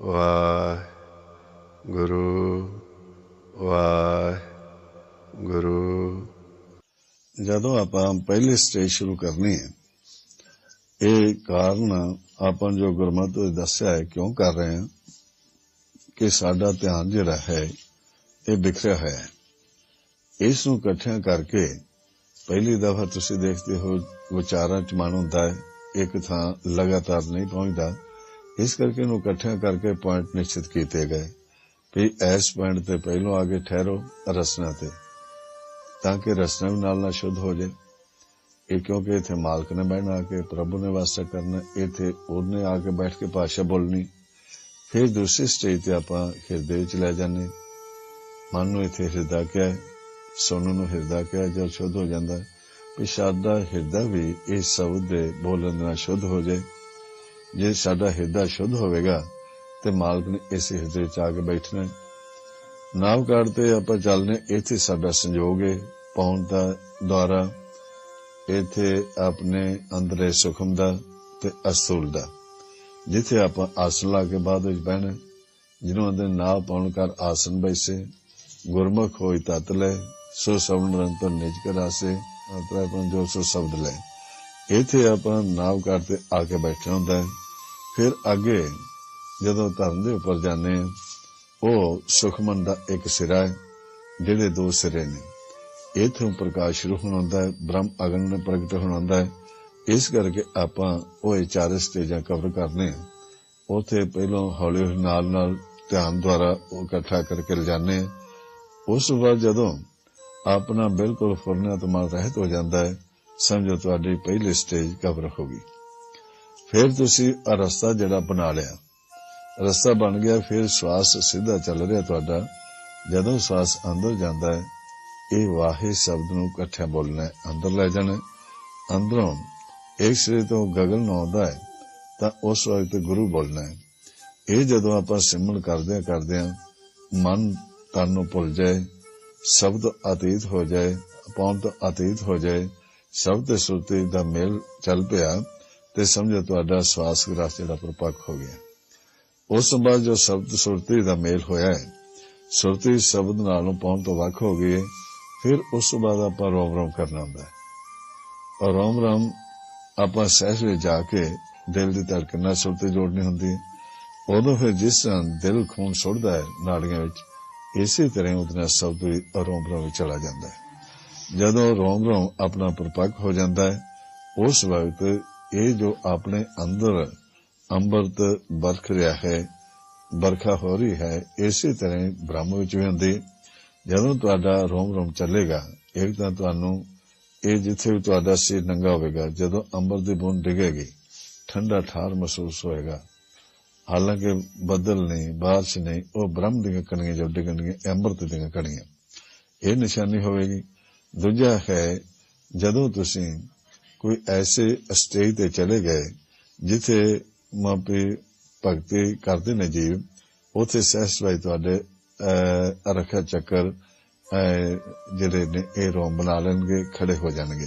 ਵਾਹਿਗੁਰੂ ਵਾਹਿਗੁਰੂ। ਜਦੋਂ ਆਪਾਂ ਪਹਿਲੀ ਸਟੇਜ ਸ਼ੁਰੂ ਕਰਨੀ ਹੈ, ਇਹ ਕਾਰਨ ਆਪਾਂ ਜੋ ਗੁਰਮਤਿ ਵਿੱਚ ਦੱਸਿਆ ਹੈ, ਕਿਉਂ ਕਰ ਰਹੇ ਹਾਂ? ਕਿ ਸਾਡਾ ਧਿਆਨ ਜਿਹੜਾ ਹੈ, ਇਹ ਬਿਖਰਿਆ ਹੋਇਆ ਹੈ। ਇਸ ਨੂੰ ਇਕੱਠਿਆਂ ਕਰਕੇ ਪਹਿਲੀ ਦਫਾ ਤੁਸੀਂ ਦੇਖਦੇ ਹੋ, ਵਿਚਾਰਾਂ ਚ ਮਨ ਹੁੰਦਾ ਹੈ, ਇੱਕ ਥਾਂ ਲਗਾਤਾਰ ਨਹੀਂ ਪਹੁੰਚਦਾ। ਇਸ ਕਰਕੇ ਇਹਨੂੰ ਇਕੱਠਿਆਂ ਕਰਕੇ ਪੁਆਇੰਟ ਨਿਸ਼ਚਿਤ ਕੀਤੇ ਗਏ ਵੀ ਇਸ ਪੁਆਇੰਟ ਤੇ ਪਹਿਲੋਂ ਆ ਕੇ ਠਹਿਰੋ ਰਸਨਾ ਤੇ, ਤਾਂ ਕਿ ਰਸਨਾ ਵੀ ਨਾਲ ਨਾਲ ਸ਼ੁੱਧ ਹੋ ਜਾਏ ਇਹ ਕਿਉਂਕਿ ਇਥੇ ਮਾਲਕ ਨੇ ਬਹਿਣਾ, ਕਿ ਪ੍ਰਭੂ ਨੇ ਵਾਸਤਾ ਕਰਨਾ, ਇਥੇ ਉਹਨੇ ਆ ਕੇ ਬੈਠ ਕੇ ਭਾਸ਼ਾ ਬੋਲਣੀ। ਫਿਰ ਦੂਸਰੀ ਸਟੇਜ ਤੇ ਆਪਾਂ ਹਿਰਦੇ ਵਿੱਚ ਲੈ ਜਾਂਦੇ। ਮਨ ਨੂੰ ਇਥੇ ਹਿਰਦਾ ਕਿਹਾ ਸੁਣਨ ਨੂੰ ਹਿਰਦਾ ਕਿਹਾ, ਜਦ ਸ਼ੁੱਧ ਹੋ ਜਾਂਦਾ। ਵੀ ਸਾਡਾ ਹਿਰਦਾ ਵੀ ਇਸ ਸ਼ਬਦ ਦੇ ਬੋਲਣ ਨਾਲ ਸ਼ੁੱਧ ਹੋ ਜਾਏ। ਜੇ ਸਾਡਾ ਹਿਰਦਾ ਸ਼ੁੱਧ ਹੋਵੇਗਾ ਤੇ ਮਾਲਕ ਨੇ ਇਸ ਹਿਰਦੇ ਵਿੱਚ ਆ ਕੇ ਬੈਠਣਾ ਨਾਮ ਤੇ ਆਪਾਂ ਚੱਲਨੇ ਇੱਥੇ ਸਾਡਾ ਸੰਯੋਗ ਹੈ ਪੌਣ ਦਾ ਦੁਆਰਾ ਇੱਥੇ ਆਪਣੇ ਅੰਦਰੇ ਸੁਖਮ ਦਾ ਤੇ ਅਸੂਲ ਦਾ। ਜਿੱਥੇ ਆਪਾਂ ਆਸਨ ਲਾ ਕੇ ਬਾਅਦ ਵਿੱਚ ਬਹਿਣਾ ਜਿਹਨੂੰ ਅੰਦਰ ਨਾ ਪਾਉਣ ਕਰ ਆਸਨ ਬੈਸੇ। ਗੁਰਮੁਖ ਹੋਈ ਤਤ ਲੈ। ਸੋ ਸਵਨ ਨਿਰੰਤਰ ਨਿਜ ਕਰਾਸੇ ਤ੍ਰੈਪਨ ਜੋ ਸੋ ਸ਼ਬਦ ਲੈ। ਇੱਥੇ ਆਪਾਂ ਨਾਮ ਕਰਦੇ ਆ ਕੇ ਬੈਠਣਾ ਹੁੰਦਾ ਹੈ। ਫਿਰ ਅੱਗੇ ਜਦੋਂ ਧਰਮ ਦੇ ਉੱਪਰ ਜਾਂਦੇ ਹਾਂ, ਉਹ ਸੁਖਮਨ ਦਾ ਇੱਕ ਸਿਰਾ ਹੈ, ਜਿਹੜੇ ਦੋ ਸਿਰੇ ਨੇ। ਇਥੋਂ ਪ੍ਰਕਾਸ਼ ਸ਼ੁਰੂ ਹੋਣ ਹੁੰਦਾ ਹੈ, ਬ੍ਰਹਮ ਅਗਨ ਨੂੰ ਪ੍ਰਗਟ ਹੋਣ ਹੁੰਦਾ ਹੈ। ਇਸ ਕਰਕੇ ਆਪਾਂ ਉਹ ਚਾਰ ਸਟੇਜਾਂ ਕਵਰ ਕਰਨੇ ਆ ਉਥੇ ਪਹਿਲਾਂ ਹੌਲੀ ਹੌਲੀ ਨਾਲ ਨਾਲ ਧਿਆਨ ਦੁਆਰਾ ਉਹ ਇਕੱਠਾ ਕਰਕੇ ਲਿਜਾਣੇ ਉਸ ਤੋਂ ਬਾਅਦ ਜਦੋਂ ਆਪਣਾ ਬਿਲਕੁਲ ਫੁਰਨਾ ਤੋਂ ਰਹਿਤ ਹੋ ਜਾਂਦਾ ਹੈ, ਸਮਝੋ ਤੁਹਾਡੀ ਪਹਿਲੀ ਸਟੇਜ ਕਵਰ ਹੋ ਗਈ। ਫਿਰ ਤੁਸੀਂ ਆ ਰਸਤਾ ਜਿਹੜਾ ਬਣਾ ਲਿਆ। ਰਸਤਾ ਬਣ ਗਿਆ, ਫਿਰ ਸਵਾਸ ਸਿੱਧਾ ਚੱਲ ਰਿਹਾ ਤੁਹਾਡਾ। ਜਦੋਂ ਸਵਾਸ ਅੰਦਰ ਜਾਂਦਾ ਹੈ, ਇਹ ਵਾਹੇ ਸ਼ਬਦ ਨੂੰ ਇਕੱਠਿਆਂ ਬੋਲਣਾ ਅੰਦਰ ਲੈ ਜਾਣਾ ਅੰਦਰੋਂ ਇੱਕ ਸਿਰੇ ਤੋਂ ਗਗਨ ਆਉਂਦਾ ਹੈ, ਤਾਂ ਉਸ ਵਕਤ ਗੁਰੂ ਬੋਲਣਾ ਹੈ। ਇਹ ਜਦੋਂ ਆਪਾਂ ਸਿਮਰਨ ਕਰਦੇ ਕਰਦੇ ਆ ਮਨ ਤਨ ਨੂੰ ਭੁੱਲ ਜਾਏ, ਸ਼ਬਦ ਅਤੀਤ ਹੋ ਜਾਏ ਪੌਣ ਤੋਂ ਅਤੀਤ ਹੋ ਜਾਏ, ਸ਼ਬਦ ਸੁਰਤੀ ਦਾ ਮੇਲ ਚੱਲ ਪਿਆ ਤੇ ਸਮਝੋ ਤੁਹਾਡਾ ਸਵਾਸ ਗ੍ਰਾਸ ਜਿਹੜਾ ਪਰਪੱਕ ਹੋ ਗਿਆ। ਉਸ ਤੋਂ ਬਾਅਦ ਜੋ ਸ਼ਬਦ ਸੁਰਤੀ ਦਾ ਮੇਲ ਹੋਇਆ ਹੈ, ਸੁਰਤੀ ਸ਼ਬਦ ਨਾਲੋਂ ਪੌਣ ਤੋਂ ਵੱਖ ਹੋ ਗਈ ਫਿਰ ਉਸ ਤੋਂ ਬਾਅਦ ਆਪਾਂ ਰੋਮ ਰੋਮ ਕਰਨਾ ਹੁੰਦਾ ਹੈ। ਔਰ ਰੋਮ ਰੋਮ ਆਪਾਂ ਸਹਿਜ ਵਿੱਚ ਜਾ ਕੇ ਦਿਲ ਦੀ ਧੜਕਣ ਨਾਲ ਸੁਰਤੀ ਜੋੜਨੀ ਹੁੰਦੀ ਹੈ। ਉਦੋਂ ਫਿਰ ਜਿਸ ਤਰ੍ਹਾਂ ਦਿਲ ਖੂਨ ਸੁੱਟਦਾ ਹੈ ਨਾੜੀਆਂ ਵਿੱਚ, ਇਸੇ ਤਰ੍ਹਾਂ ਉਹਦੇ ਸ਼ਬਦ ਵੀ ਰੋਮ ਰੋਮ ਵਿੱਚ ਚਲਾ ਜਾਂਦਾ ਹੈ। ਜਦੋਂ ਰੋਮ ਰੋਮ ਆਪਣਾ ਪਰਪੱਕ ਹੋ ਜਾਂਦਾ ਹੈ, ਉਸ ਵਕਤ ਇਹ ਜੋ ਆਪਣੇ ਅੰਦਰ ਅੰਮ੍ਰਿਤ ਬਰਖ ਰਿਹਾ ਹੈ ਬਰਖਾ ਹੋ ਰਹੀ ਹੈ, ਇਸੇ ਤਰ੍ਹਾਂ ਬ੍ਰਹਮ ਵਿੱਚ ਵੀ ਹੁੰਦੀ ਜਦੋਂ ਤੁਹਾਡਾ ਰੋਮ ਰੋਮ ਚੱਲੇਗਾ, ਇੱਕ ਤਾਂ ਤੁਹਾਨੂੰ ਇਹ ਜਿੱਥੇ ਵੀ ਤੁਹਾਡਾ ਸਿਰ ਨੰਗਾ ਹੋਵੇਗਾ, ਜਦੋਂ ਅੰਮ੍ਰਿਤ ਦੀ ਬੂੰਦ ਡਿੱਗੇਗੀ, ਠੰਡਾ ਠਾਰ ਮਹਿਸੂਸ ਹੋਏਗਾ। ਹਾਲਾਂਕਿ ਬਦਲ ਨਹੀਂ, ਬਾਰਿਸ਼ ਨਹੀਂ, ਉਹ ਬ੍ਰਹਮ ਦੀਆਂ ਕਣੀਆਂ ਜਦ ਡਿੱਗਣਗੀਆਂ ਅੰਮ੍ਰਿਤ ਦੀਆਂ ਕਣੀਆਂ। ਇਹ ਨਿਸ਼ਾਨੀ ਹੋਵੇਗੀ। ਦੂਜਾ ਹੈ, ਜਦੋਂ ਤੁਸੀਂ ਕੋਈ ਐਸੇ ਸਟੇਜ ਤੇ ਚਲੇ ਗਏ, ਜਿੱਥੇ ਮਾਪੇ ਭਗਤੀ ਕਰਦੇ ਨੇ ਜੀਵ ਉਥੇ ਸਹਿਜ ਵਾਈ ਤੁਹਾਡੇ ਅਰਖਾ ਚੱਕਰ ਜਿਹੜੇ ਨੇ, ਇਹ ਰੋਮ ਬਣਾ ਲੈਣਗੇ, ਖੜੇ ਹੋ ਜਾਣਗੇ।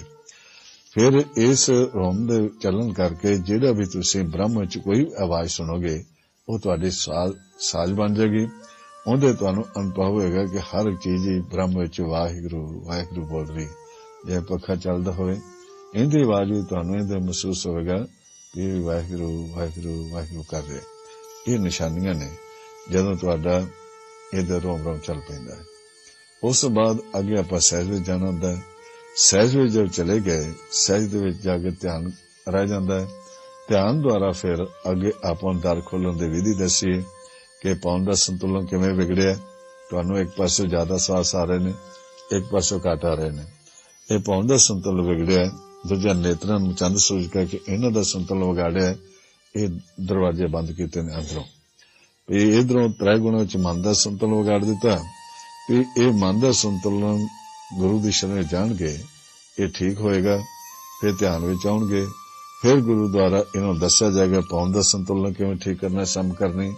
ਫਿਰ ਇਸ ਰੋਮ ਦੇ ਚੱਲਣ ਕਰਕੇ ਜਿਹੜਾ ਵੀ ਤੁਸੀਂ ਬ੍ਰਹਮ ਵਿੱਚ ਕੋਈ ਆਵਾਜ਼ ਸੁਣੋਗੇ, ਉਹ ਤੁਹਾਡੀ ਸਾਜ਼ ਬਣ ਜਾਏਗੀ। ਉਹਦੇ ਤੁਹਾਨੂੰ ਅਨੁਭਵ ਹੋਏਗਾ ਕਿ ਹਰ ਚੀਜ਼ ਹੀ ਬ੍ਰਹਮ ਵਿੱਚ ਵਾਹਿਗੁਰੂ ਵਾਹਿਗੁਰੂ ਬੋਲ ਰਹੀ, ਜੇ ਪੱਖਾ ਚੱਲਦਾ ਹੋਵੇ। ਇਹਦੀ ਆਵਾਜ਼ ਵੀ ਤੁਹਾਨੂੰ ਇਹਦਾ ਮਹਿਸੂਸ ਹੋਵੇਗਾ ਕਿ ਵਾਹਿਗੁਰੂ ਵਾਹਿਗੁਰੂ ਵਾਹਿਗੁਰੂ ਕਰ ਰਿਹਾ। ਇਹ ਨਿਸ਼ਾਨੀਆਂ ਨੇ ਜਦੋਂ ਤੁਹਾਡਾ ਇਹਦੇ ਰੋਮ ਰੋਮ ਚੱਲ ਪੈਂਦਾ ਹੈ। ਉਸ ਤੋਂ ਬਾਅਦ ਅੱਗੇ ਆਪਾਂ ਸਹਿਜ ਵਿੱਚ ਜਾਣਾ ਹੁੰਦਾ ਹੈ। ਸਹਿਜ ਵਿੱਚ ਜਦ ਚਲੇ ਗਏ, ਸਹਿਜ ਦੇ ਵਿੱਚ ਜਾ ਕੇ ਧਿਆਨ ਰਹਿ ਜਾਂਦਾ ਹੈ। ਧਿਆਨ ਦੁਆਰਾ ਫਿਰ ਅੱਗੇ ਆਪਾਂ ਦਰ ਖੋਲਣ ਦੀ ਵਿਧੀ ਦੱਸੀਏ ਕਿ ਪੌਣ ਦਾ ਸੰਤੁਲਨ ਕਿਵੇਂ ਵਿਗੜਿਆ। ਤੁਹਾਨੂੰ ਇੱਕ ਪਾਸੇ ਜ਼ਿਆਦਾ ਸਵਾਸ ਆ ਰਹੇ ਨੇ, ਇੱਕ ਪਾਸੇ ਘਟ ਆ ਰਹੇ ਨੇ। ਇਹ ਪੌਣ ਦਾ ਸੰਤੁਲਨ ਵਿਗੜਿਆ। ਦੂਜਾ ਨੇਤਰਾਂ ਨੂੰ ਚੰਦ ਸੂਝ ਕੇ ਇਹਨਾਂ ਦਾ ਸੰਤੁਲਨ ਵਿਗਾੜਿਆ, ਇਹ ਦਰਵਾਜ਼ੇ ਬੰਦ ਕੀਤੇ ਨੇ ਅੰਦਰੋਂ। ਇਹ ਇਧਰੋਂ ਤ੍ਰੈ ਗੁਣ ਵਿੱਚ ਮਨ ਦਾ ਸੰਤੁਲਨ ਵਿਗਾੜ ਦਿੱਤਾ, ਵੀ ਇਹ ਮਨ ਦਾ ਸੰਤੁਲਨ ਗੁਰੂ ਦੀ ਸ਼ਰਨ ਜਾਣਗੇ, ਇਹ ਠੀਕ ਹੋਏਗਾ, ਫਿਰ ਧਿਆਨ ਵਿੱਚ ਆਉਣਗੇ, ਫਿਰ ਗੁਰੂ ਦੁਆਰਾ ਇਹਨੂੰ ਦੱਸਿਆ ਜਾਏਗਾ, ਪੌਣ ਦਾ ਸੰਤੁਲਨ ਕਿਵੇਂ ਠੀਕ ਕਰਨਾ ਸਮ ਕਰਨੀ,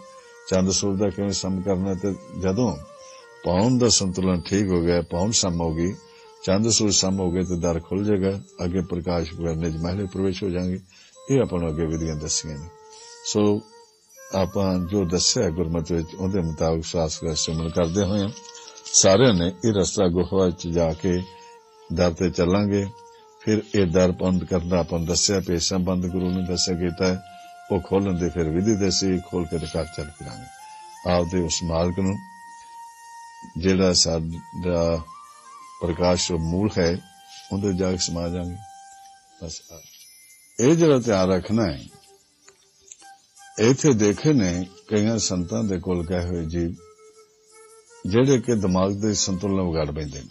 ਚੰਦ ਸੂਰ ਦਾ ਕਿਵੇਂ ਸਮ ਕਰਨਾ, ਤੇ ਜਦੋਂ ਪੌਣ ਦਾ ਸੰਤੁਲਨ ਠੀਕ ਹੋ ਗਿਆ, ਪੌਣ ਸਮ ਹੋ ਗਈ ਚੰਦ ਸੂਰ ਸਮ ਹੋ ਗਏ ਤੇ ਦਰ ਖੁੱਲ ਜਾਏਗਾ। ਅੱਗੇ ਪ੍ਰਕਾਸ਼ ਕਰਨੇ ਚ ਮਹਿਲੇ ਪ੍ਰਵੇਸ਼ ਹੋ ਜਾਣਗੇ। ਇਹ ਆਪਾਂ ਨੂੰ ਅੱਗੇ ਵਿਧੀਆਂ ਦੱਸੀਆਂ ਨੇ। ਸੋ ਆਪਾਂ ਜੋ ਦੱਸਿਆ ਗੁਰਮਤਿ ਵਿੱਚ, ਉਹਦੇ ਮੁਤਾਬਕ ਸਾਸ ਸਿਮਰਨ ਕਰਦੇ ਹੋਏ ਸਾਰਿਆਂ ਨੇ ਇਹ ਰਸਤਾ ਗੁਫਾ ਵਿੱਚ ਜਾ ਕੇ ਦਰ ਤੇ ਚੱਲਾਂਗੇ। ਫਿਰ ਇਹ ਦਰ ਬੰਦ ਕਰਨਾ ਆਪਾਂ ਦੱਸਿਆ, ਪੇਸ਼ਾ ਬੰਦ ਗੁਰੂ ਨੇ ਦੱਸਿਆ ਕੀਤਾ ਹੈ। ਉਹ ਖੋਲਣ ਦੇ ਫਿਰ ਵਿਧੀ ਦੱਸੀ, ਖੋਲ ਕੇ ਘਰ ਚੱਲ ਫਿਰਾਂਗੇ। ਆਪਦੇ ਉਸ ਮਾਲਕ ਨੂੰ, ਜਿਹੜਾ ਸਾਡਾ ਪ੍ਰਕਾਸ਼ ਮੂਲ ਹੈ, ਉਹਦੇ ਜਾ ਕੇ ਸਮਾ ਜਾਾਂਗੇ। ਬਸ ਇਹ ਜਿਹੜਾ ਧਿਆਨ ਰੱਖਣਾ ਹੈ, ਇੱਥੇ ਦੇਖੇ ਨੇ ਕਈਆਂ ਸੰਤਾਂ ਦੇ ਕੋਲ ਕਹੇ ਹੋਏ ਜੀ, ਜਿਹੜੇ ਕਿ ਦਿਮਾਗ ਦੇ ਸੰਤੁਲਨ ਵਿਗਾੜ ਪੈਂਦੇ ਨੇ।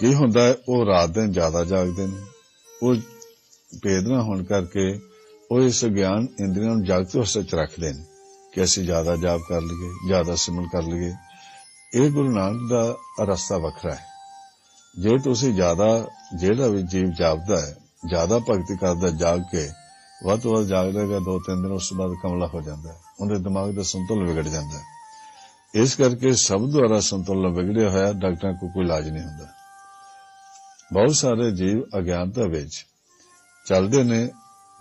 ਕੀ ਹੁੰਦਾ ਉਹ ਰਾਤ ਦਿਨ ਜ਼ਿਆਦਾ ਜਾਗਦੇ ਨੇ। ਉਹ ਭੇਦ ਨਾ ਹੋਣ ਕਰਕੇ ਉਹ ਇਸ ਗਿਆਨ ਇੰਦਰੀਆਂ ਨੂੰ ਜਾਗਤੇ ਹੋਏ ਚ ਰੱਖਦੇ ਨੇ ਕਿ ਅਸੀਂ ਜ਼ਿਆਦਾ ਜਾਪ ਕਰ ਲਈਏ, ਜ਼ਿਆਦਾ ਸਿਮਰਨ ਕਰ ਲਈਏ। ਇਹ ਗੁਰੂ ਨਾਨਕ ਦਾ ਰਸਤਾ ਵੱਖਰਾ ਹੈ। ਜੇ ਤੁਸੀਂ ਜ਼ਿਆਦਾ ਜਿਹੜਾ ਵੀ ਜੀਵ ਜਾਪਦਾ ਹੈ, ਜ਼ਿਆਦਾ ਭਗਤੀ ਕਰਦਾ ਜਾਗ ਕੇ ਵੱਧ ਤੋਂ ਵੱਧ ਜਾਗ ਦੋ ਤਿੰਨ ਦਿਨ ਉਸ ਤੋਂ ਬਾਅਦ ਕਮਲਾ ਹੋ ਜਾਂਦਾ ਹੈ। ਉਹਦੇ ਦਿਮਾਗ ਦਾ ਸੰਤੁਲਨ ਵਿਗੜ ਜਾਂਦਾ ਹੈ। ਇਸ ਕਰਕੇ ਸਭ ਦੁਆਰਾ ਸੰਤੁਲਨ ਵਿਗੜਿਆ ਹੋਇਆ ਡਾਕਟਰਾਂ ਕੋਲ ਕੋਈ ਇਲਾਜ ਨਹੀਂ ਹੁੰਦਾ। ਬਹੁਤ ਸਾਰੇ ਜੀਵ ਅਗਿਆਨਤਾ ਵਿੱਚ ਚੱਲਦੇ ਨੇ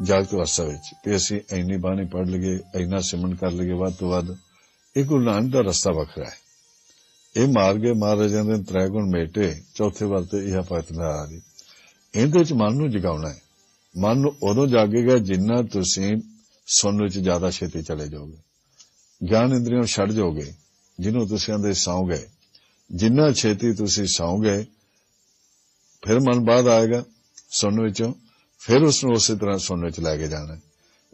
ਜਾਗਤ ਅਵਸਥਾ ਵਿੱਚ। ਕਿ ਅਸੀਂ ਇੰਨੀ ਬਾਣੀ ਪੜ ਲਈਏ, ਇੰਨਾ ਸਿਮਰਨ ਕਰ ਲਈਏ, ਵੱਧ ਤੋਂ ਵੱਧ ਇਹ ਗੁਰੂ ਨਾਨਕ ਦਾ ਰਸਤਾ ਵੱਖਰਾ ਹੈ। ਇਹ ਮਾਰਗੇ ਮਹਾਰਾਜਾਂ ਦੇ ਤ੍ਰੈ ਗੁਣ ਮੇਟੇ, ਚੌਥੇ ਵਾਰ ਤੇ ਇਹ ਭਗਤ ਨਾਰਾਰੀ ਇਹਦੇ ਚ ਮਨ ਨੂੰ ਜਗਾਉਣਾ ਹੈ। ਮਨ ਨੂੰ ਉਦੋਂ ਜਾਗੇਗਾ ਜਿੰਨਾ ਤੁਸੀਂ ਸੁਣਨ ਵਿੱਚ ਜ਼ਿਆਦਾ ਛੇਤੀ ਚਲੇ ਜਾਓਗੇ। ਗਿਆਨ ਇੰਦਰੀਆਂ ਛੱਡ ਜਾਓਗੇ, ਜਿਹਨੂੰ ਤੁਸੀਂ ਆ ਸੌਂ ਗਏ ਜਿੰਨਾ ਛੇਤੀ ਤੁਸੀਂ ਸੌਂ ਗਏ ਫਿਰ ਮਨ ਬਾਅਦ ਆਏਗਾ ਸੁਣਨ ਵਿੱਚੋਂ, ਫਿਰ ਉਸ ਨੂੰ ਉਸੇ ਤਰ੍ਹਾਂ ਸੁਣਨ ਵਿੱਚ ਲੈ ਕੇ ਜਾਣਾ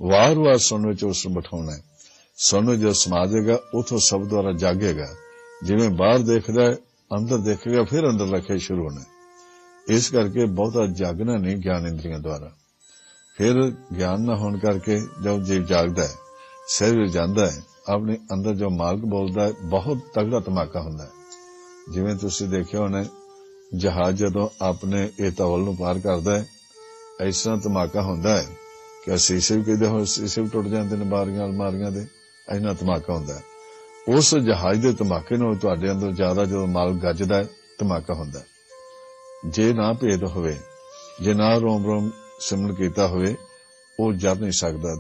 ਵਾਰ-ਵਾਰ ਸੁਣਨ ਵਿੱਚ ਉਸ ਨੂੰ ਬਿਠਾਉਣਾ ਹੈ। ਸੁਣਨ ਜੋ ਸਮਾਜੇਗਾ ਉਥੋਂ ਸਭ ਦੁਆਰਾ ਜਾਗੇਗਾ। ਜਿਵੇਂ ਬਾਹਰ ਦੇਖਦਾ ਹੈ ਅੰਦਰ ਦੇਖੇਗਾ ਫਿਰ ਅੰਦਰ ਰੱਖੇ ਸ਼ੁਰੂ ਹੋਣਾ। ਇਸ ਕਰਕੇ ਬਹੁਤਾ ਜਾਗਣਾ ਨਹੀਂ ਗਿਆਨ ਇੰਦਰੀਆਂ ਦੁਆਰਾ। ਫਿਰ ਗਿਆਨ ਨਾ ਹੋਣ ਕਰਕੇ ਜਦ ਜੀਵ ਜਾਗਦਾ ਹੈ, ਸਰੀਰ ਜਾਂਦਾ ਹੈ, ਆਪਣੇ ਅੰਦਰ ਜੋ ਮਾਲਕ ਬੋਲਦਾ ਹੈ, ਬਹੁਤ ਤਗੜਾ ਧਮਾਕਾ ਹੁੰਦਾ ਹੈ। ਜਿਵੇਂ ਤੁਸੀਂ ਦੇਖਿਆ ਹੋਣਾ, ਜਹਾਜ਼ ਜਦੋਂ ਆਪਣੇ ਇਹ ਤੌਲ ਨੂੰ ਪਾਰ ਕਰਦਾ ਹੈ ਤਰ੍ਹਾਂ ਧਮਾਕਾ ਹੁੰਦਾ ਹੈ ਕਿ ਸ਼ੀਸ਼ੇ ਵੀ ਕਿਤੇ ਹੋ ਸ਼ੀਸ਼ੇ ਵੀ ਟੁੱਟ ਜਾਂਦੇ ਨੇ ਬਾਰੀਆਂ ਅਲਮਾਰੀਆਂ ਦੇ, ਇੰਨਾ ਧਮਾਕਾ ਹੁੰਦਾ ਹੈ। ਉਸ ਜਹਾਜ਼ ਦੇ ਧਮਾਕੇ ਨਾਲ ਤੁਹਾਡੇ ਅੰਦਰ ਜ਼ਿਆਦਾ ਜਦੋਂ ਮਾਲ ਗੱਜਦਾ ਹੈ, ਧਮਾਕਾ ਹੁੰਦਾ ਜੇ ਨਾ ਭੇਦ ਹੋਵੇ, ਜੇ ਨਾ ਰੋਮ ਰੋਮ ਸਿਮਰਨ ਕੀਤਾ ਹੋਵੇ, ਉਹ ਜਰ ਨਹੀਂ ਸਕਦਾ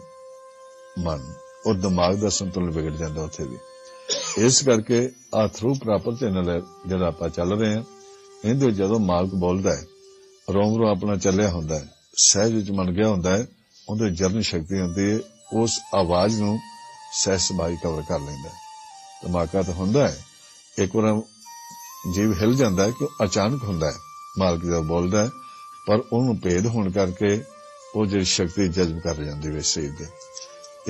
ਮਨ। ਉਹ ਦਿਮਾਗ ਦਾ ਸੰਤੁਲਨ ਵਿਗੜ ਜਾਂਦਾ ਉੱਥੇ ਵੀ। ਇਸ ਕਰਕੇ ਆ ਥਰੂ ਪ੍ਰਾਪਰ ਚੈਨਲ ਜਿਹੜਾ ਆਪਾਂ ਚੱਲ ਰਹੇ ਹਾਂ। ਇਹਦੇ ਜਦੋਂ ਮਾਲਕ ਬੋਲਦਾ ਹੈ, ਰੋਮ ਰੋ ਆਪਣਾ ਚੱਲਿਆ ਹੁੰਦਾ ਹੈ, ਸਹਿਜ ਵਿੱਚ ਮਨ ਗਿਆ ਹੁੰਦਾ ਹੈ, ਉਹਦੇ ਜਰਨ ਸ਼ਕਤੀ ਹੁੰਦੀ ਹੈ, ਉਸ ਆਵਾਜ਼ ਨੂੰ ਸਹਿਜ ਸਬਾਈ ਕਵਰ ਕਰ ਲੈਂਦਾ ਹੈ। ਧਮਾਕਾ ਤਾਂ ਹੁੰਦਾ ਹੈ। ਇੱਕ ਵਾਰ ਜੀਵ ਹਿਲ ਜਾਂਦਾ ਹੈ ਕਿ ਅਚਾਨਕ ਹੁੰਦਾ ਹੈ। ਮਾਲਕ ਦਾ ਬੋਲਦਾ ਹੈ, ਪਰ ਉਹਨੂੰ ਭੇਦ ਹੋਣ ਕਰਕੇ ਉਹ ਜਿਹੜੀ ਸ਼ਕਤੀ ਜਜ਼ਬ ਕਰ ਜਾਂਦੀ ਵੇ ਸਰੀਰ ਦੇ।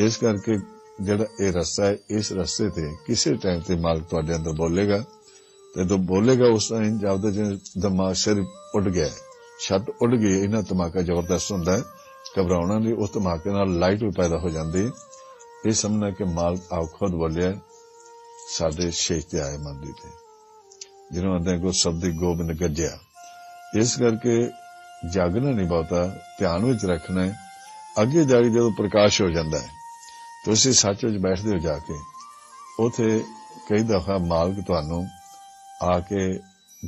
ਇਸ ਕਰਕੇ ਜਿਹੜਾ ਇਹ ਰਸਤਾ ਹੈ, ਇਸ ਰਸਤੇ ਤੇ ਕਿਸੇ ਟਾਈਮ ਤੇ ਮਾਲਕ ਤੁਹਾਡੇ ਅੰਦਰ ਬੋਲੇਗਾ, ਤੇ ਜਦੋਂ ਬੋਲੇਗਾ ਉਸ ਟਾਈਮ ਜਦ ਜਿਵੇਂ ਦਿਮਾਗ ਸਿਰ ਉੱਡ ਗਿਆ ਛੱਤ ਉੱਡ ਗਈ ਇਹਨਾਂ ਧਮਾਕਾ ਜ਼ਬਰਦਸਤ ਹੁੰਦਾ ਹੈ, ਘਬਰਾਉਣਾ ਨਹੀਂ, ਉਸ ਧਮਾਕੇ ਨਾਲ ਲਾਈਟ ਵੀ ਪੈਦਾ ਹੋ ਜਾਂਦੀ ਇਹ ਸਮਝਣਾ ਕਿ ਮਾਲਕ ਆਪ ਖੁਦ ਬੋਲਿਆ ਸਾਡੇ ਸ਼ੇਖ ਤੇ ਆਏ ਮੰਦੀ ਤੇ। ਜਿਹਨੂੰ ਅੰਦਰ ਕੋ ਸ਼ਬਦ ਗੋਬਿੰਦ ਗੱਜਿਆ। ਇਸ ਕਰਕੇ ਜਾਗਣਾ ਨਹੀਂ ਬਹੁਤਾ, ਧਿਆਨ ਵਿੱਚ ਰੱਖਣਾ ਹੈ। ਅੱਗੇ ਜਾ ਕੇ ਜਦੋਂ ਪ੍ਰਕਾਸ਼ ਹੋ ਜਾਂਦਾ ਹੈ ਤੁਸੀਂ ਸੱਚ ਵਿੱਚ ਬੈਠਦੇ ਹੋ ਜਾ ਕੇ ਉਥੇ ਕਈ ਦਫਾ ਮਾਲਕ ਤੁਹਾਨੂੰ ਆ ਕੇ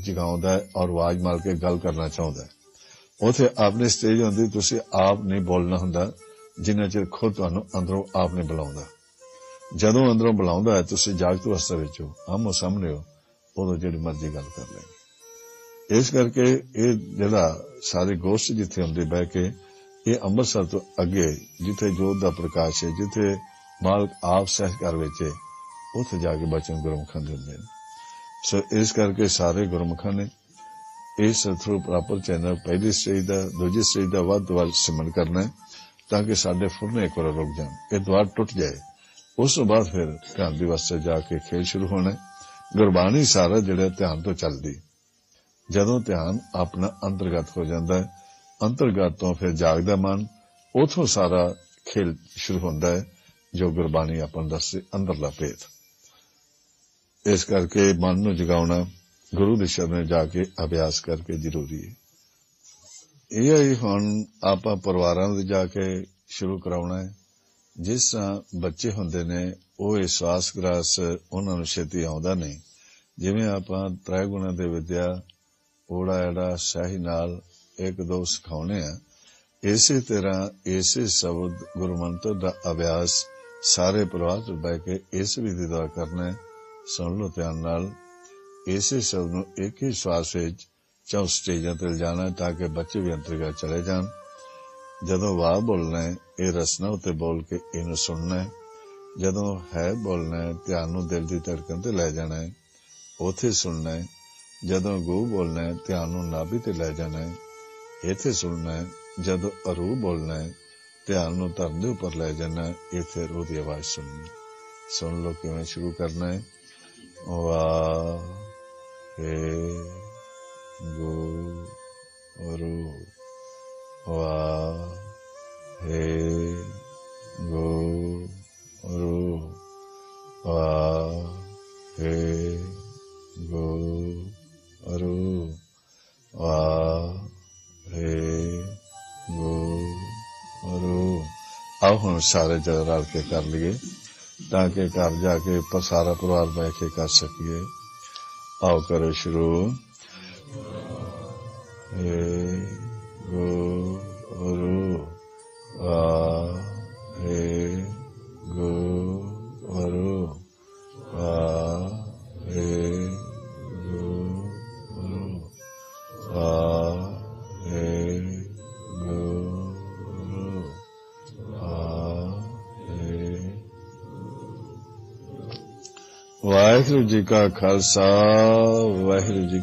ਜਗਾਉਂਦਾ ਹੈ ਔਰ ਆਵਾਜ਼ ਮਾਰ ਕੇ ਗੱਲ ਕਰਨਾ ਚਾਹੁੰਦਾ ਹੈ। ਉਥੇ ਆਪਣੀ ਸਟੇਜ ਹੁੰਦੀ, ਤੁਸੀਂ ਆਪ ਨਹੀਂ ਬੋਲਣਾ ਹੁੰਦਾ, ਜਿੰਨਾ ਚਿਰ ਖੁਦ ਤੁਹਾਨੂੰ ਅੰਦਰੋਂ ਆਪ ਨਹੀਂ ਬੁਲਾਉਂਦਾ। ਜਦੋਂ ਅੰਦਰੋਂ ਬੁਲਾਉਂਦਾ ਹੈ, ਤੁਸੀਂ ਜਾਗਤ ਅਵਸਥਾ ਵਿੱਚ ਹੋ, ਆਮੋ ਸਾਹਮਣੇ ਹੋ, ਉਦੋਂ ਜਿਹੜੀ ਮਰਜ਼ੀ ਗੱਲ ਕਰ ਲੈ ਇਸ ਕਰਕੇ ਇਹ ਜਿਹੜਾ ਸਾਰੇ ਗੋਸ਼ਟ ਜਿੱਥੇ ਹੁੰਦੇ ਬਹਿ ਕੇ, ਇਹ ਅੰਮ੍ਰਿਤਸਰ ਤੋਂ ਅੱਗੇ, ਜਿੱਥੇ ਜੋਤ ਦਾ ਪ੍ਰਕਾਸ਼ ਹੈ, ਜਿੱਥੇ ਮਾਲਕ ਆਪ ਸਹਿ ਕਰ ਵਿੱਚ ਉੱਥੇ ਜਾ ਕੇ ਬਚਨ ਗੁਰਮੁਖਾਂ ਦੇ ਹੁੰਦੇ ਨੇ। ਸੋ ਇਸ ਕਰਕੇ ਸਾਰੇ ਗੁਰਮੁਖਾਂ ਨੇ ਇਸ ਥਰੂ ਪ੍ਰਾਪਰ ਚੈਨਲ ਪਹਿਲੀ ਸਟੇਜ ਦਾ, ਦੂਜੀ ਸਟੇਜ ਦਾ ਵੱਧ ਤੋਂ ਵੱਧ ਸਿਮਰਨ ਕਰਨਾ ਹੈ, ਤਾਂ ਕਿ ਸਾਡੇ ਫੁਰਨੇ ਇੱਕ ਵਾਰ ਰੁਕ ਜਾਣ, ਇਹ ਦਵਾਰ ਟੁੱਟ ਜਾਏ। ਉਸ ਤੋਂ ਬਾਅਦ ਫਿਰ ਘਰ ਦੀ ਵਾਸਤੇ ਜਾ ਕੇ ਖੇਲ ਸ਼ੁਰੂ ਹੋਣਾ। ਗੁਰਬਾਣੀ ਸਾਰਾ ਜਿਹੜਾ ਧਿਆਨ ਤੋਂ ਚੱਲਦੀ। ਜਦੋਂ ਧਿਆਨ ਆਪਣਾ ਅੰਤਰਗਤ ਹੋ ਜਾਂਦਾ ਹੈ, ਅੰਤਰਗਤ ਤੋਂ ਫਿਰ ਜਾਗਦਾ ਮਨ, ਉਥੋਂ ਸਾਰਾ ਖੇਲ ਸ਼ੁਰੂ ਹੁੰਦਾ ਹੈ, ਜੋ ਗੁਰਬਾਣੀ ਆਪਾਂ ਦੱਸੇ ਅੰਦਰਲਾ ਭੇਦ। ਇਸ ਕਰਕੇ ਮਨ ਨੂੰ ਜਗਾਉਣਾ ਗੁਰੂ ਦੇ ਸ਼ਰਨ ਜਾ ਕੇ ਅਭਿਆਸ ਕਰਕੇ ਜ਼ਰੂਰੀ ਹੈ। ਇਹ ਹੀ ਹੁਣ ਆਪਾਂ ਪਰਿਵਾਰਾਂ ਦੇ ਜਾ ਕੇ ਸ਼ੁਰੂ ਕਰਾਉਣਾ ਹੈ। ਜਿਸ ਤਰ੍ਹਾਂ ਬੱਚੇ ਹੁੰਦੇ ਨੇ, ਉਹ ਇਹ ਗ੍ਰਾਸ ਉਹਨਾਂ ਨੂੰ ਛੇਤੀ ਆਉਂਦਾ ਨਹੀਂ। ਜਿਵੇਂ ਆਪਾਂ ਤ੍ਰੈ ਗੁਣਾ ਦੇ ਵਿਦਿਆ, ਓੜਾ ਐੜਾ, ਸਹੀ ਨਾਲ ਇੱਕ ਦੋ ਸਿਖਾਉਣੇ ਆ, ਇਸੇ ਤਰ੍ਹਾਂ ਇਸੇ ਸ਼ਬਦ ਗੁਰਮੰਤਰ ਦਾ ਅਭਿਆਸ ਸਾਰੇ ਪਰਿਵਾਰ ਚ ਬਹਿ ਕੇ ਇਸ ਵਿਧੀ ਦਾ ਕਰਨਾ ਸੁਣ ਲਓ ਧਿਆਨ ਨਾਲ। ਇਸੇ ਸ਼ਬਦ ਨੂੰ ਇੱਕ ਹੀ ਸਵਾਸ ਵਿੱਚ ਚੌ ਸਟੇਜਾਂ ਤੇ ਲਿਜਾਣਾ ਤਾਂ ਕਿ ਬੱਚੇ ਵੀ ਅੰਤਰਗਤ ਚਲੇ ਜਾਣ। ਜਦੋਂ ਵਾਹ ਬੋਲਣਾ ਇਹ ਰਸਨਾ ਉਤੇ ਬੋਲ ਕੇ ਇਹਨੂੰ ਸੁਣਨਾ ਹੈ। ਜਦੋਂ ਹੈ ਬੋਲਣਾ ਧਿਆਨ ਨੂੰ ਦਿਲ ਦੀ ਧੜਕਣ ਤੇ ਲੈ ਜਾਣਾ ਹੈ, ਉਥੇ ਸੁਣਨਾ ਹੈ। ਜਦੋਂ ਗੋ ਬੋਲਣਾ ਹੈ, ਧਿਆਨ ਨੂੰ ਨਾਭੀ ਤੇ ਲੈ ਜਾਣਾ ਹੈ, ਇੱਥੇ ਸੁਣਨਾ ਹੈ। ਜਦੋਂ ਅਰੂ ਬੋਲਣਾ ਹੈ, ਧਿਆਨ ਨੂੰ ਧਰਨ ਦੇ ਉੱਪਰ ਲੈ ਜਾਣਾ ਹੈ, ਇੱਥੇ ਰੂਹ ਦੀ ਆਵਾਜ਼ ਸੁਣਨੀ ਸੁਣ ਲਓ ਕਿਵੇਂ ਸ਼ੁਰੂ ਕਰਨਾ ਹੈ। ਵਾਹ ਏ ਗੋ ਅਰੂ ਵਾਹ ਏ ਗੋ ਰੂ ਵਾਹ ਗੋ ਰੂ ਵਾਹ ਆਓ ਹੁਣ ਸਾਰੇ ਜਦ ਰਲ ਕੇ ਕਰ ਲਈਏ, ਤਾਂ ਕਿ ਘਰ ਜਾ ਕੇ ਪਰ ਸਾਰਾ ਪਰਿਵਾਰ ਬੈਠ ਕੇ ਕਰ ਸਕੀਏ। ਆਓ ਕਰੋ ਸ਼ੁਰੂ। ਏ ਗੁਰੂ ਵਾਹਿ ਗੁਰੂ ਵਾਹਿ ਗੁਰੂ ਵਾਹਿ ਗੁਰੂ ਵਾਹਿ ਵਾਹਿਗੁਰੂ ਜੀ ਕਾ ਖਾਲਸਾ, ਵਾਹਿਗੁਰੂ ਜੀ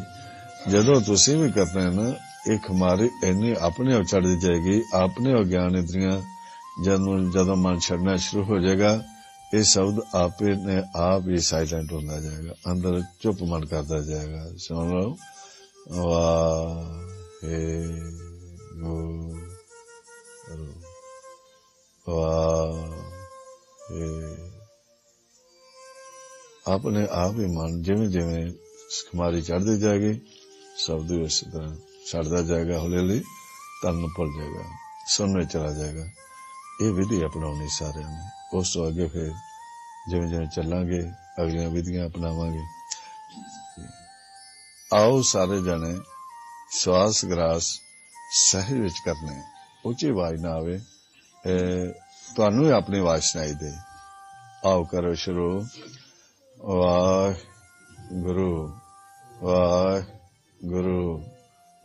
ਜਦੋਂ ਤੁਸੀਂ ਵੀ ਕਰਦੇ ਨਾ ਇਹ हमारे ਇੰਨੀ ਆਪਣੇ ਆਪ चढ़ ਜਾਏਗੀ, ਆਪਣੇ अपने ਗਿਆਨ इंद्रियां ਜਦੋਂ ਜਦੋਂ ਮਨ ਛੱਡਣਾ ਸ਼ੁਰੂ ਹੋ ਜਾਏਗਾ, ਇਹ ਸ਼ਬਦ ਆਪੇ ਨੇ ਆਪ ਹੀ ਸਾਇਲੈਂਟ ਹੁੰਦਾ ਜਾਏਗਾ, ਅੰਦਰ ਚੁੱਪ ਮਨ ਕਰਦਾ ਜਾਏਗਾ। ਸੁਣ ਲਓ। ਵਾਹ ਏ ਗੋ ਰੋ ਵਾਹ ਏ ਆਪਣੇ ਆਪ ਹੀ ਮਨ ਜਿਵੇਂ ਜਿਵੇਂ ਖਮਾਰੀ ਚੜਦੇ ਜਾਏਗੀ ਸ਼ਬਦ ਉਸ ਤਰ੍ਹਾਂ। ਛੱਡਦਾ ਜਾਏਗਾ ਹੌਲੀ ਹੌਲੀ ਤਨ ਭੁੱਲ ਜਾਏਗਾ ਸੁਣਨੇ ਚਲਾ ਜਾਏਗਾ। ਇਹ ਵਿਧੀ ਅਪਣਾਉਣੀ ਸਾਰਿਆਂ ਨੇ। ਉਸ ਤੋਂ ਅੱਗੇ ਫਿਰ ਜਿਵੇਂ ਜਿਵੇਂ ਚੱਲਾਂਗੇ, ਅਗਲੀਆਂ ਵਿਧੀਆਂ ਅਪਣਾਵਾਂਗੇ। ਆਓ ਸਾਰੇ ਜਣੇ ਸਵਾਸ ਗ੍ਰਾਸ ਸਹਿਜ ਵਿੱਚ ਕਰਨੇ। ਉੱਚੀ ਆਵਾਜ਼ ਨਾ ਆਵੇ। ਤੁਹਾਨੂੰ ਹੀ ਆਪਣੀ ਆਵਾਜ਼ ਸੁਣਾਈ ਦੇ। ਆਓ ਕਰੋ ਸ਼ੁਰੂ। ਵਾਹ ਗੁਰੂ ਵਾਹ ਗੁਰੂ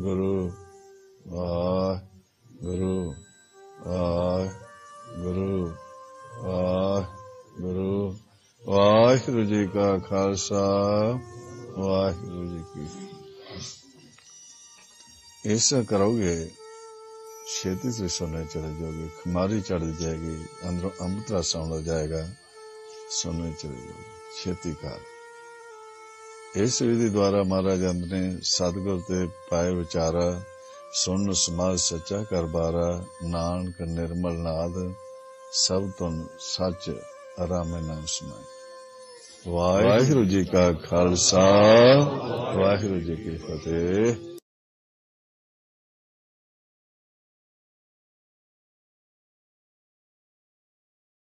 ਗੁਰੂ ਵਾਹ ਗੁਰੂ ਵਾਹ ਗੁਰੂ ਵਾਹ ਗੁਰੂ ਵਾਹਿਗੁਰੂ ਜੀ ਕਾ ਖਾਲਸਾ, ਵਾਹਿਗੁਰੂ ਜੀ ਕੀ ਇਸ ਕਰੋਗੇ, ਛੇਤੀ ਸੇ ਸੋਨੇ ਚਲੇ ਜਾਓਗੇ, ਖਮਾਰੀ ਚੜ ਜਾਏਗੀ, ਅੰਦਰੋਂ ਅੰਮ੍ਰਿਤ ਰਸ ਆਉਂਦਾ ਜਾਏਗਾ, ਸੋਨੇ ਚਲੇ ਜਾਓਗੇ, ਛੇਤੀ ਕਰ ਇਸ ਵਿਧੀ ਦੁਆਰਾ ਮਹਾਰਾਜ ਅੰਦ ਨੇ, ਸਤਿਗੁਰ ਤੇ ਪਾਏ ਵਿਚਾਰਾ, ਸੁਣ ਸਮਾਜ ਸੱਚਾ ਕਰ ਬਾਰਾ ਨਾਨਕ ਨਿਰਮਲ ਨਾਦ, ਸਭ ਤੁਨ ਸੱਚ ਆਰਾਮੇ ਨਾਮ ਸਮਾਏ। ਵਾਹਿਗੁਰੂ ਜੀ ਕਾ ਖਾਲਸਾ, ਵਾਹਿਗੁਰੂ ਜੀ ਕੀ ਫਤਿਹ।